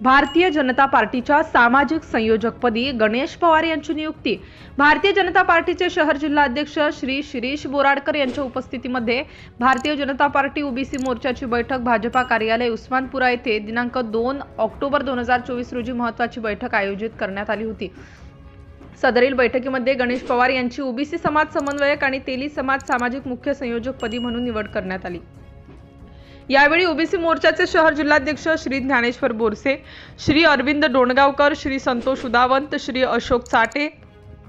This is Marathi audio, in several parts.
भारतीय जनता पार्टीच्या सामाजिक संयोजकपदी गणेश पवार यांची नियुक्ती. भारतीय जनता पार्टीचे शहर जिल्हा अध्यक्ष श्री शिरीष बोराडकर यांच्या उपस्थितीमध्ये भारतीय जनता पार्टी ओबीसी मोर्चाची बैठक भाजपा कार्यालय उस्मानपुरा येथे दिनांक दोन ऑक्टोबर दोन हजार चोवीस रोजी महत्वाची बैठक आयोजित करण्यात आली होती. सदरील बैठकीमध्ये गणेश पवार यांची ओबीसी समाज समन्वयक आणि तेली समाज सामाजिक मुख्य संयोजकपदी म्हणून निवड करण्यात आली. यावेळी ओबीसी मोर्चाचे शहर जिल्हाध्यक्ष श्री ज्ञानेश्वर बोरसे श्री अरविंद डोणगावकर श्री संतोष उदावंत श्री अशोक चाटे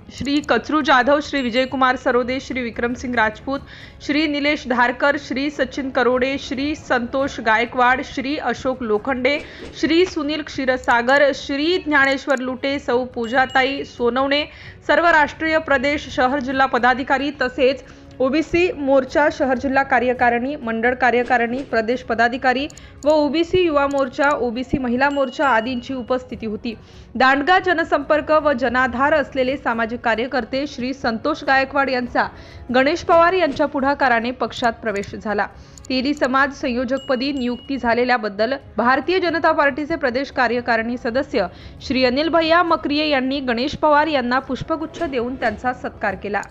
श्री कचरू जाधव श्री विजयकुमार सरोदे श्री विक्रमसिंग राजपूत श्री निलेश धारकर श्री सचिन करोडे श्री संतोष गायकवाड श्री अशोक लोखंडे श्री सुनील क्षीरसागर श्री ज्ञानेश्वर लुटे सौ पूजाताई सोनवणे सर्व राष्ट्रीय प्रदेश शहर जिल्हा पदाधिकारी तसेच ओबीसी मोर्चा शहर जिल्हा कार्यकारिणी मंडळ कार्यकारिणी प्रदेश पदाधिकारी व ओबीसी युवा मोर्चा ओबीसी महिला मोर्चा आदींची उपस्थिती होती. दांडगा जनसंपर्क व जनाधार असलेले सामाजिक कार्यकर्ते श्री संतोष गायकवाड यांचा गणेश पवार यांच्या पुढाकाराने पक्षात प्रवेश झाला. तेली समाज संयोजकपदी नियुक्ती झालेल्याबद्दल भारतीय जनता पार्टीचे प्रदेश कार्यकारिणी सदस्य श्री अनिल भैया मक्रिये यांनी गणेश पवार यांना पुष्पगुच्छ देऊन त्यांचा सत्कार केला.